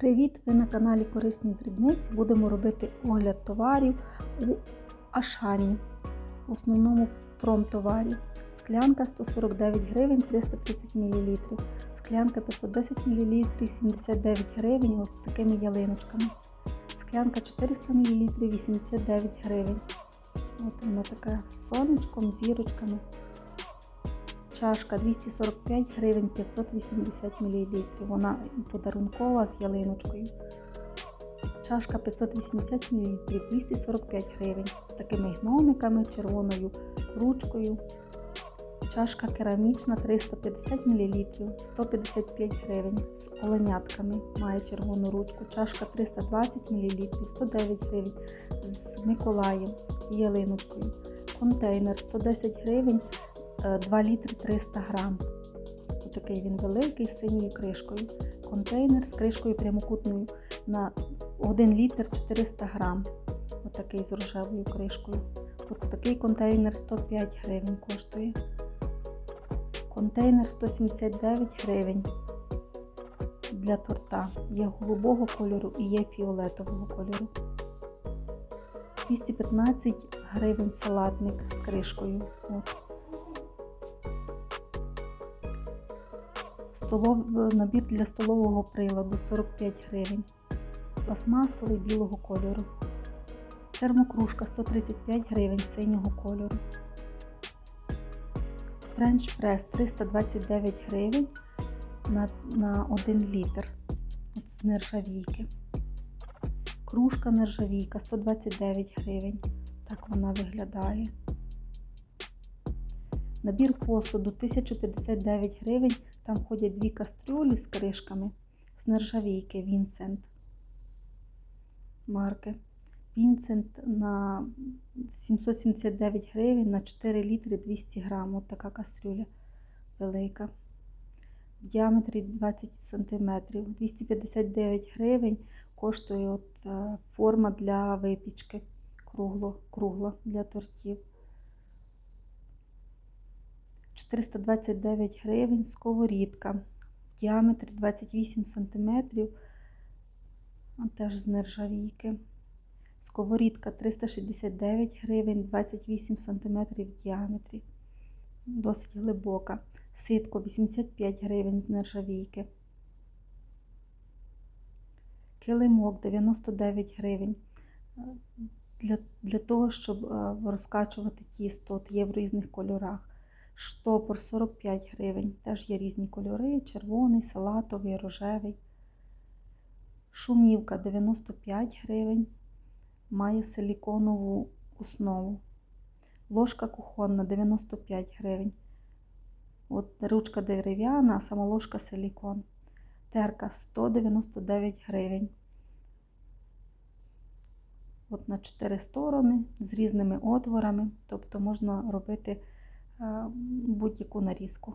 Привіт! Ви на каналі Корисні Дрібниці. Будемо робити огляд товарів у Ашані, в основному промтоварі. Склянка 149 гривень 330 мл. Склянка 510 мл 79 гривень ось з такими ялиночками. Склянка 400 мл 89 гривень. От вона така з сонечком, зірочками. Чашка 245 гривень 580 мл. Вона подарункова з ялиночкою. Чашка 580 мл 245 гривень з такими гномиками, червоною ручкою. Чашка керамічна 350 мл 155 гривень з оленятками. Має червону ручку. Чашка 320 мл 109 гривень з Миколаєм і ялиночкою. Контейнер 110 гривень 2 літри 300 грам. Отакий він великий з синьою кришкою. Контейнер з кришкою прямокутною на 1 літр 400 грам. Отакий з рожевою кришкою. От такий контейнер 105 гривень коштує. Контейнер 179 гривень для торта. Є голубого кольору і є фіолетового кольору. 215 гривень салатник з кришкою. От. Столов... Набір для столового приладу 45 гривень. Пластмасовий білого кольору. Термокружка 135 гривень синього кольору. Френч прес 329 гривень на на 1 літр От з нержавійки. Кружка нержавійка 129 гривень. Так вона виглядає. Набір посуду 1059 гривень. Там входять дві кастрюлі з кришками з нержавійки Вінсент марки. Вінсент на 779 гривень на 4 літри 200 грам. От така кастрюля велика. В діаметрі 20 см. 259 гривень коштує от форма для випічки кругло, кругла для тортів. 429 гривень сковорідка в діаметрі 28 см, теж з нержавійки. Сковорідка 369 гривень, 28 см в діаметрі, досить глибока. Ситко 85 гривень з нержавійки. Килимок 99 гривень. Для для того, щоб розкачувати тісто, от є в різних кольорах. Штопор 45 гривень. Теж є різні кольори: червоний, салатовий, рожевий. Шумівка 95 гривень. Має силіконову основу. Ложка кухонна 95 гривень. От ручка дерев'яна, а сама ложка силікон. Терка 199 гривень. От на 4 сторони з різними отворами, тобто можна робити будь-яку нарізку.